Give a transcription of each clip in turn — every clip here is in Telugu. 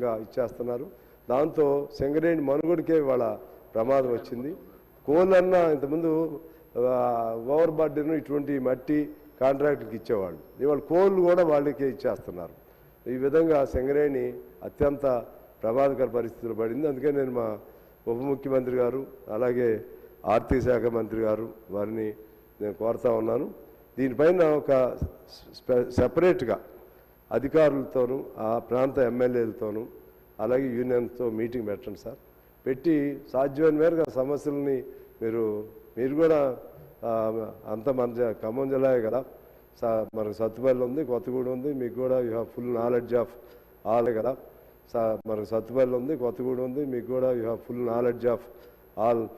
విధంగా ఇచ్చేస్తున్నారు. దాంతో సింగరేణి మనుగడికే ఇవాళ ప్రమాదం వచ్చింది. కోళ్ళన్న ఇంతకుముందు ఓవర్ బర్డెన్ ఇటువంటి మట్టి కాంట్రాక్టులకు ఇచ్చేవాళ్ళు. ఇవాళ కోళ్ళు కూడా వాళ్ళకే ఇచ్చేస్తున్నారు. ఈ విధంగా సింగరేణి అత్యంత ప్రమాదకర పరిస్థితులు పడింది. అందుకే నేను మా ఉప ముఖ్యమంత్రి గారు అలాగే ఆర్థిక శాఖ మంత్రి గారు వారిని నేను కోరుతా ఉన్నాను. దీనిపైన ఒక సెపరేట్గా అధికారులతోనూ ఆ ప్రాంత ఎమ్మెల్యేలతోనూ అలాగే యూనియన్తో మీటింగ్ పెట్టండి సార్. పెట్టి సాధ్యమైన మేరకు ఆ సమస్యలని మీరు మీరు కూడా అంత మన జ- ఖమ్మం జిల్లాయే కదా. సా మనకు సత్తుపల్లి ఉంది కొత్తగూడెం ఉంది మీకు కూడా you have full knowledge of all కదా. సా మనకు సత్తుపల్లి ఉంది కొత్తగూడెం ఉంది మీకు కూడా you have full knowledge of all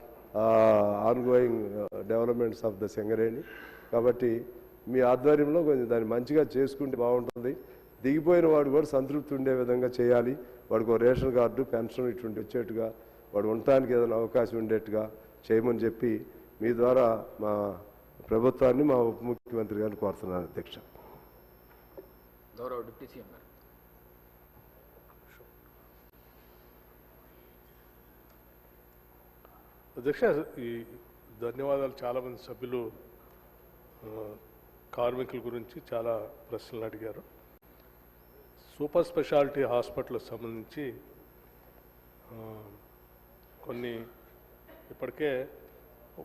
ongoing developments of the Singareni. కాబట్టి మీ ఆధ్వర్యంలో కొంచెం దాన్ని మంచిగా చేసుకుంటే బాగుంటుంది. దిగిపోయిన వాడు కూడా సంతృప్తి ఉండే విధంగా చేయాలి. వాడికి ఒక రేషన్ కార్డు పెన్షన్ ఇటువంటి వచ్చేట్టుగా వాడు ఉండటానికి ఏదైనా అవకాశం ఉండేట్టుగా చేయమని చెప్పి మీ ద్వారా మా ప్రభుత్వాన్ని మా ఉప ముఖ్యమంత్రి గారిని కోరుతున్నాను అధ్యక్ష. గౌరవ డిప్యూటీ సీఎం గారు. అధ్యక్ష ఈ ధన్యవాదాలు చాలామంది సభ్యులు కార్మికుల గురించి చాలా ప్రశ్నలు అడిగారు. సూపర్ స్పెషాలిటీ హాస్పిటల్కి సంబంధించి కొన్ని ఇప్పటికే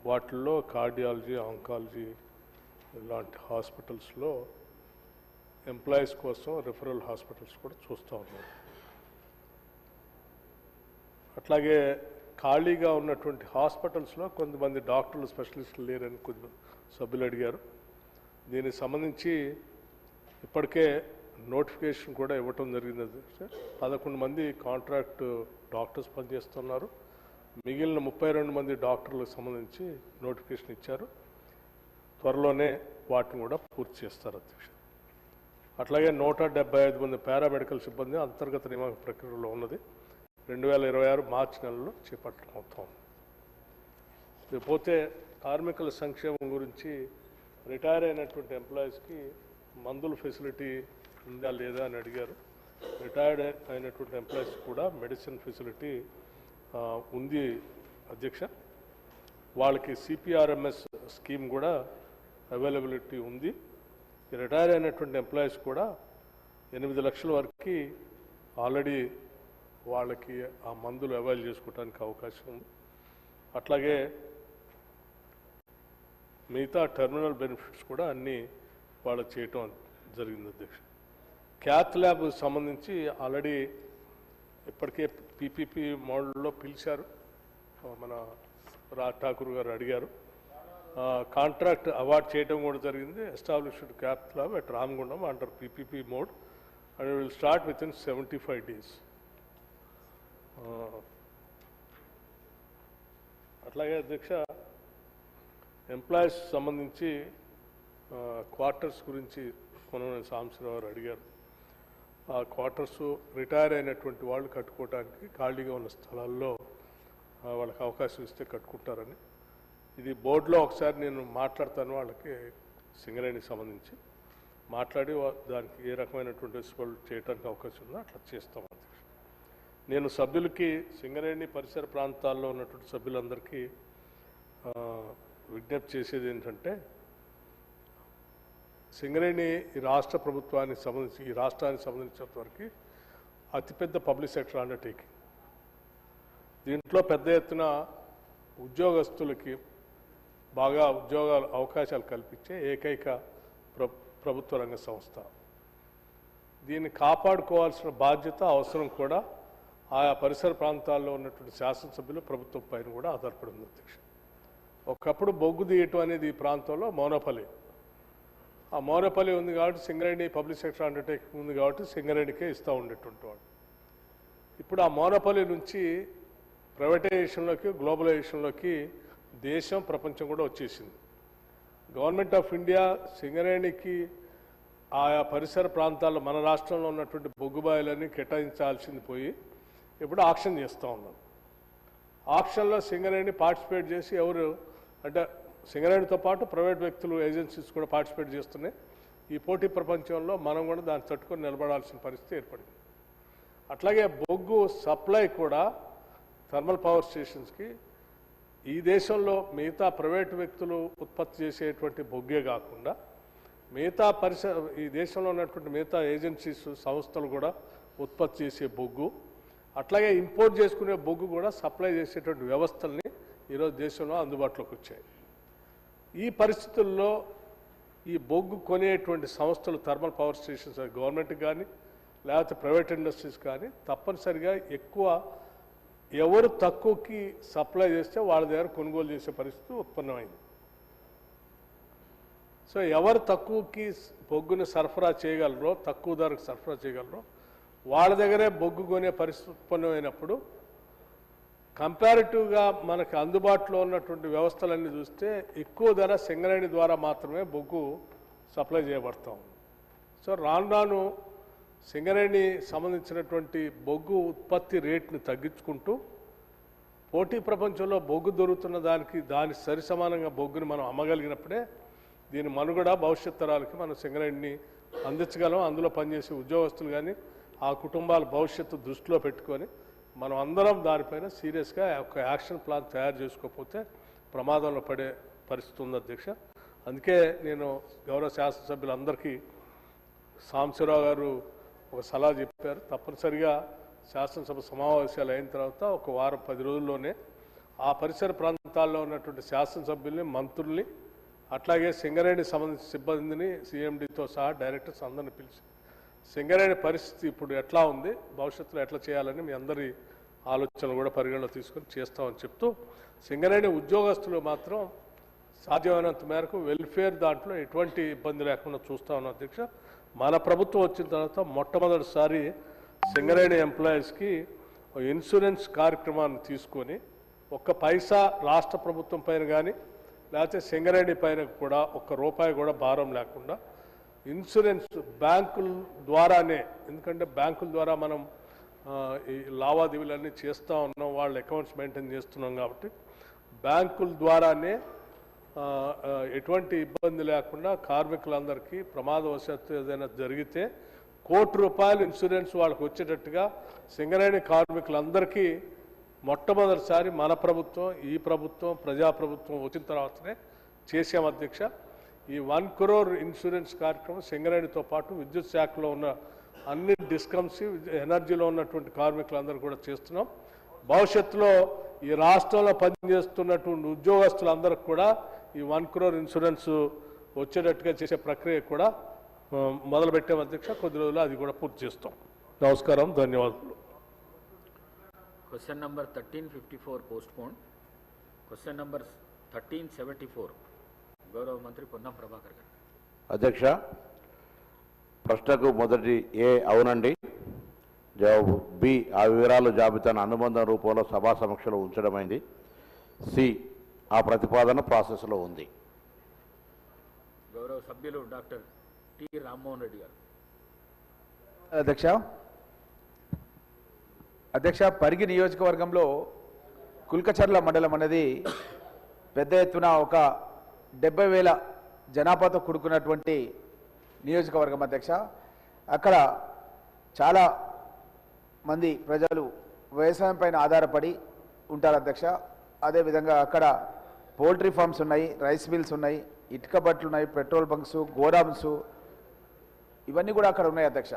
వాటిల్లో కార్డియాలజీ ఆంకాలజీ ఇలాంటి హాస్పిటల్స్లో ఎంప్లాయీస్ కోసం రిఫరల్ హాస్పిటల్స్ కూడా చూస్తూ ఉన్నారు అట్లాగే ఖాళీగా ఉన్నటువంటి హాస్పిటల్స్లో కొంతమంది డాక్టర్లు స్పెషలిస్టులు లేరని కొద్ది సభ్యులు అడిగారు. దీనికి సంబంధించి ఇప్పటికే నోటిఫికేషన్ కూడా ఇవ్వటం జరిగింది అధ్యక్ష. పదకొండు మంది కాంట్రాక్ట్ డాక్టర్స్ పనిచేస్తున్నారు. మిగిలిన ముప్పై రెండు మంది డాక్టర్లకు సంబంధించి నోటిఫికేషన్ ఇచ్చారు. త్వరలోనే వాటిని కూడా పూర్తి చేస్తారు అధ్యక్ష. అట్లాగే నూట డెబ్బై ఐదు మంది పారామెడికల్ సిబ్బంది అంతర్గత నియామక ప్రక్రియలో ఉన్నది. రెండు వేల ఇరవై ఆరు మార్చి నెలలో చేపట్టడం అవుతాం ఇకపోతే కార్మికుల సంక్షేమం గురించి రిటైర్ అయినటువంటి ఎంప్లాయీస్కి మందుల ఫెసిలిటీ ఉందా లేదా అని అడిగారు. రిటైర్డ్ అయినటువంటి ఎంప్లాయీస్ కూడా మెడిసిన్ ఫెసిలిటీ ఉంది అధ్యక్ష. వాళ్ళకి సిపిఆర్ఎంఎస్ స్కీమ్ కూడా అవైలబిలిటీ ఉంది. రిటైర్ అయినటువంటి ఎంప్లాయీస్ కూడా ఎనిమిది లక్షల వరకు ఆల్రెడీ వాళ్ళకి ఆ మందులు అవైల్ చేసుకోవడానికి అవకాశం ఉంది. అట్లాగే మిగతా టెర్మినల్ బెనిఫిట్స్ కూడా అన్నీ వాళ్ళు చేయటం జరిగింది అధ్యక్ష. క్యాత్ ల్యాబ్ సంబంధించి ఆల్రెడీ ఇప్పటికే పీపీపీ మోడల్లో పిలిచారు. మన రాజ్ ఠాకూర్ గారు అడిగారు. కాంట్రాక్ట్ అవార్డ్ చేయడం కూడా జరిగింది. Established cath lab at Ramagundam under PPP mode. And will start with in seventy five days. అట్లాగే అధ్యక్ష ఎంప్లాయీస్ సంబంధించి క్వార్టర్స్ గురించి కొనవని సాంబశివరావు గారు అడిగారు. ఆ క్వార్టర్స్ రిటైర్ అయినటువంటి వాళ్ళు కట్టుకోవడానికి ఖాళీగా ఉన్న స్థలాల్లో వాళ్ళకి అవకాశం ఇస్తే కట్టుకుంటారని. ఇది బోర్డులో ఒకసారి నేను మాట్లాడతాను వాళ్ళకి సింగరేణికి సంబంధించి. మాట్లాడి దానికి ఏ రకమైనటువంటి వాళ్ళు చేయడానికి అవకాశం ఉందో అట్లా చేస్తాం అధ్యక్ష. నేను సభ్యులకి సింగరేణి పరిసర ప్రాంతాల్లో ఉన్నటువంటి సభ్యులందరికీ విజ్ఞప్తి చేసేది ఏంటంటే సింగరేణి ఈ రాష్ట్ర ప్రభుత్వానికి సంబంధించి ఈ రాష్ట్రానికి సంబంధించినంతవరకు అతిపెద్ద పబ్లిక్ సెక్టర్ అండర్టేకింగ్. దీంట్లో పెద్ద ఎత్తున ఉద్యోగస్తులకి బాగా ఉద్యోగ అవకాశాలు కల్పించే ఏకైక ప్ర ప్రభుత్వ రంగ సంస్థ. దీన్ని కాపాడుకోవాల్సిన బాధ్యత అవసరం కూడా ఆయా పరిసర ప్రాంతాల్లో ఉన్నటువంటి శాసనసభ్యులు ప్రభుత్వం పైన కూడా ఆధారపడి ఉంది అధ్యక్ష. ఒకప్పుడు బొగ్గు తీయటం అనేది ఈ ప్రాంతంలో మౌనపల్లి ఆ మోరపల్లి ఉంది కాబట్టి సింగరేణి పబ్లిక్ సెక్టర్ అండర్టేకింగ్ ఉంది కాబట్టి సింగరేణికే ఇస్తూ ఉండేటువంటి వాడు. ఇప్పుడు ఆ మోరపల్లి నుంచి ప్రైవేటైజేషన్లోకి గ్లోబలైజేషన్లోకి దేశం ప్రపంచం కూడా వచ్చేసింది. గవర్నమెంట్ ఆఫ్ ఇండియా సింగరేణికి ఆయా పరిసర ప్రాంతాల్లో మన రాష్ట్రంలో ఉన్నటువంటి బొగ్గుబాయిలన్నీ కేటాయించాల్సింది పోయి ఇప్పుడు ఆక్షన్ చేస్తూ ఉన్నాం ఆక్షన్లో సింగరేణి పార్టిసిపేట్ చేసి ఎవరు అంటే సింగరేణితో పాటు ప్రైవేట్ వ్యక్తులు ఏజెన్సీస్ కూడా పార్టిసిపేట్ చేస్తున్నాయి. ఈ పోటీ ప్రపంచంలో మనం కూడా దాన్ని తట్టుకొని నిలబడాల్సిన పరిస్థితి ఏర్పడింది. అట్లాగే బొగ్గు సప్లై కూడా థర్మల్ పవర్ స్టేషన్స్కి ఈ దేశంలో మిగతా ప్రైవేట్ వ్యక్తులు ఉత్పత్తి చేసేటువంటి బొగ్గే కాకుండా మిగతా పరిస ఈ దేశంలో ఉన్నటువంటి మిగతా ఏజెన్సీస్ సంస్థలు కూడా ఉత్పత్తి చేసే బొగ్గు. అట్లాగే ఇంపోర్ట్ చేసుకునే బొగ్గు కూడా సప్లై చేసేటువంటి వ్యవస్థల్ని ఈరోజు దేశంలో అందుబాటులోకి వచ్చాయి. ఈ పరిస్థితుల్లో ఈ బొగ్గు కొనేటువంటి సంస్థలు థర్మల్ పవర్ స్టేషన్స్ గవర్నమెంట్ కానీ లేకపోతే ప్రైవేట్ ఇండస్ట్రీస్ కానీ తప్పనిసరిగా ఎక్కువ ఎవరు తక్కువకి సప్లై చేస్తే వాళ్ళ దగ్గర కొనుగోలు చేసే పరిస్థితి ఉత్పన్నమైంది. సో ఎవరు తక్కువకి బొగ్గుని సరఫరా చేయగలరో తక్కువ ధరకు సరఫరా చేయగలరో వాళ్ళ దగ్గరే బొగ్గు కొనే పరిస్థితి ఉత్పన్నమైనప్పుడు కంపారిటివ్గా మనకు అందుబాటులో ఉన్నటువంటి వ్యవస్థలన్నీ చూస్తే ఎక్కువ ధర సింగరేణి ద్వారా మాత్రమే బొగ్గు సప్లై చేయబడతా. ఉంది సో రాను రాను సింగరేణి సంబంధించినటువంటి బొగ్గు ఉత్పత్తి రేట్ని తగ్గించుకుంటూ పోటీ ప్రపంచంలో బొగ్గు దొరుకుతున్న దానికి దాని సరి సమానంగా బొగ్గుని మనం అమ్మగలిగినప్పుడే దీని మనుగడ భవిష్యత్ తరాలకి మనం సింగరేణిని అందించగలం. అందులో పనిచేసే ఉద్యోగస్తులు కానీ ఆ కుటుంబాల భవిష్యత్తు దృష్టిలో పెట్టుకొని మనం అందరం దానిపైన సీరియస్గా ఒక యాక్షన్ ప్లాన్ తయారు చేసుకోకపోతే ప్రమాదంలో పడే పరిస్థితి ఉంది అధ్యక్ష. అందుకే నేను గౌరవ శాసనసభ్యులందరికీ సాంబశివరావు గారు ఒక సలహా చెప్పారు. తప్పనిసరిగా శాసనసభ సమావేశాలు అయిన తర్వాత ఒక వారం పది రోజుల్లోనే ఆ పరిసర ప్రాంతాల్లో ఉన్నటువంటి శాసనసభ్యుల్ని మంత్రుల్ని అట్లాగే సింగరేణి సంబంధించిన సిబ్బందిని సీఎండీతో సహా డైరెక్టర్స్ అందరిని పిలిచి సింగరేణి పరిస్థితి ఇప్పుడు ఎట్లా ఉంది? భవిష్యత్తులో ఎట్లా చేయాలని మీ అందరి ఆలోచనలు కూడా పరిగణలో తీసుకొని చేస్తామని చెప్తూ సింగరేణి ఉద్యోగస్తులు మాత్రం సాధ్యమైనంత మేరకు వెల్ఫేర్ దాంట్లో ఎటువంటి ఇబ్బంది లేకుండా చూస్తా ఉన్నాం అధ్యక్ష. మన ప్రభుత్వం వచ్చిన తర్వాత మొట్టమొదటిసారి సింగరేణి ఎంప్లాయీస్కి ఇన్సూరెన్స్ కార్యక్రమాన్ని తీసుకొని ఒక్క పైసా రాష్ట్ర ప్రభుత్వం పైన కానీ లేకపోతే సింగరేణి పైన కూడా ఒక్క రూపాయి కూడా భారం లేకుండా ఇన్సూరెన్స్ బ్యాంకుల ద్వారానే ఎందుకంటే బ్యాంకుల ద్వారా మనం ఈ లావాదేవీలన్నీ చేస్తూ ఉన్నాం వాళ్ళ అకౌంట్స్ మెయింటైన్ చేస్తున్నాం కాబట్టి బ్యాంకుల ద్వారానే ఎటువంటి ఇబ్బంది లేకుండా కార్మికులందరికీ ప్రమాదవశాత్తు ఏదైనా జరిగితే కోటి రూపాయలు ఇన్సూరెన్స్ వాళ్ళకి వచ్చేటట్టుగా సింగరేణి కార్మికులందరికీ మొట్టమొదటిసారి మన ప్రభుత్వం ఈ ప్రభుత్వం ప్రజాప్రభుత్వం వచ్చిన తర్వాతనే చేసాం అధ్యక్ష. ఈ వన్ క్రోర్ ఇన్సూరెన్స్ కార్యక్రమం సింగరేణితో పాటు విద్యుత్ శాఖలో ఉన్న అన్ని డిస్కమ్స్ ఎనర్జీలో ఉన్నటువంటి కార్మికులందరూ కూడా చేస్తున్నాం. భవిష్యత్తులో ఈ రాష్ట్రంలో పనిచేస్తున్నటువంటి ఉద్యోగస్తులందరికి కూడా ఈ వన్ క్రోర్ ఇన్సూరెన్స్ వచ్చేటట్టుగా చేసే ప్రక్రియ కూడా మొదలుపెట్టే అధ్యక్ష. కొద్ది రోజులు అది కూడా పూర్తి చేస్తాం. నమస్కారం ధన్యవాదాలు question number thirteen fifty four postpone question number thirteen seventy four గౌరవ మంత్రి పొన్నం ప్రభాకర్ గారు. అధ్యక్ష ప్రశ్నకు మొదటి ఏ అవునండి? జవాబు బి ఆ వివరాలు జాబితాను అనుబంధం రూపంలో సభా సమక్షంలో ఉంచడమైంది సి ఆ ప్రతిపాదన ప్రాసెస్లో ఉంది. గౌరవ సభ్యులు డాక్టర్ టి రామ్మోహన్ రెడ్డి గారు. అధ్యక్ష అధ్యక్ష పరిగి నియోజకవర్గంలో కుల్కచర్ల మండలం అనేది పెద్ద ఎత్తున ఒక డెబ్బై వేల జనాభాతో కూడుకున్నటువంటి నియోజకవర్గం అధ్యక్ష. అక్కడ చాలా మంది ప్రజలు వ్యవసాయం పైన ఆధారపడి ఉంటారు అధ్యక్ష. అదేవిధంగా అక్కడ పోల్ట్రీ ఫార్మ్స్ ఉన్నాయి రైస్ మిల్స్ ఉన్నాయి ఇటుక బట్లు ఉన్నాయి పెట్రోల్ బంక్స్ గోడామ్స్ ఇవన్నీ కూడా అక్కడ ఉన్నాయి అధ్యక్ష.